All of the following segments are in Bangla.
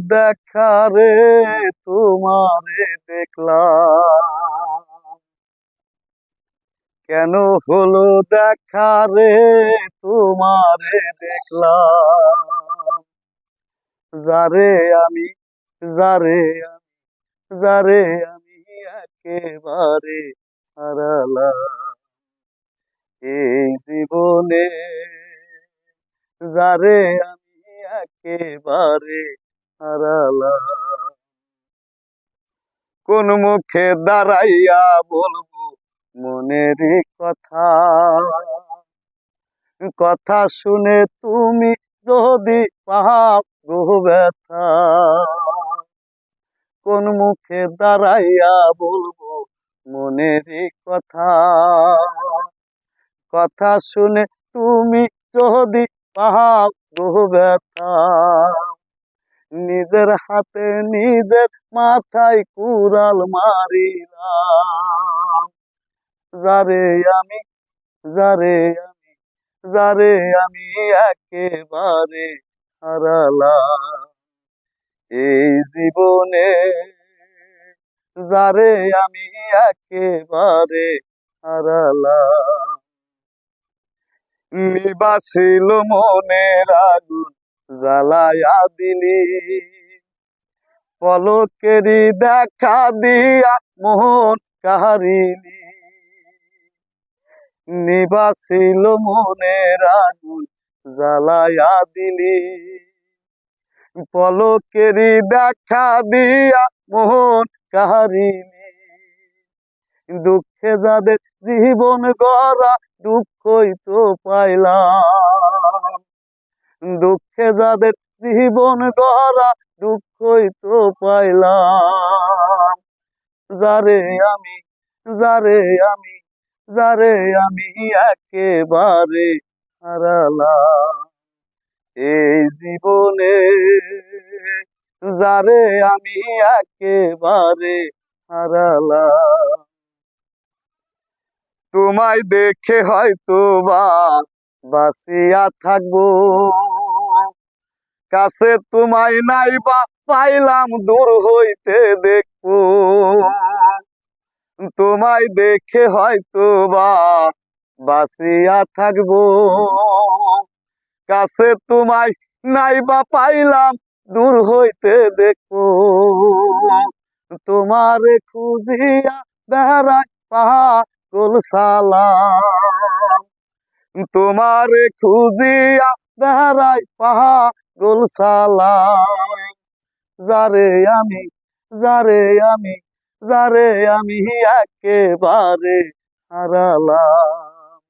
দেখা রে, তোমারে দেখলাম। কেন হলো দেখা রে, তোমারে দেখলাম। যারে আমি যারে আমি যারে আমি একেবারে হারালাম। এই জীবনে যারে আমি একেবারে কোন মুখে দাঁড়াইয়া বলব মনের কথা। কথা শুনে তুমি যদি পাপ ব্যথা। কোন মুখে দাঁড়াইয়া বলব মনের কথা। কথা শুনে তুমি যদি পাপ ব্যথা। নিজের হাতে নিজের মাথায় কুড়াল মারিলাম। যারে আমি যারে আমি যারে আমি একেবারে হারালাম। এই জীবনে যারে আমি একেবারে হারালাম। নিবাসিল মনের আগুন জ্বালায়া দিলি পলকেরি দেখা দিয়া মোহন কাহারিলি। নিবাসিল মনের আগুন জ্বালায়া দিলি পলকেরি দেখা দিয়া মোহন কাহারিলি। দুঃখে যাদের জীবন গড়া দুঃখই তো পাইলাম। দুঃখে যাদের জীবন গড়া, দুঃখই তো পাইলাম। যারে আমি যারে আমি যারে আমি একেবারে হারালাম। এই জীবনে যারে আমি একেবারে হারালাম। তোমায় দেখে হয়তো বা বাসিয়া থাকব। কাছে তোমায় নাই বা পাইলাম দূর হইতে দেখব। তোমায় দেখে হয়তো বা বাসিয়া থাকব। কাছে তোমায় নাই বা পাইলাম দূর হইতে দেখব। তোমার খুঁজিয়া বেড়ায় পাগল সালাম তোমার খুঁজিয়া বেড়ায় পাগল সালাম যারে আমি যারে আমি যারে আমি একেবারে হারালাম।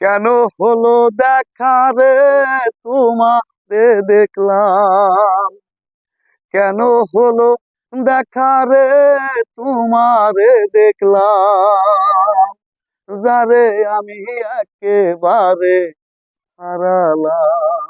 কেন হলো দেখা রে তোমারে দেখলাম। কেন হলো দেখা রে তোমারে দেখলাম। যারে আমি একেবারে হারালাম।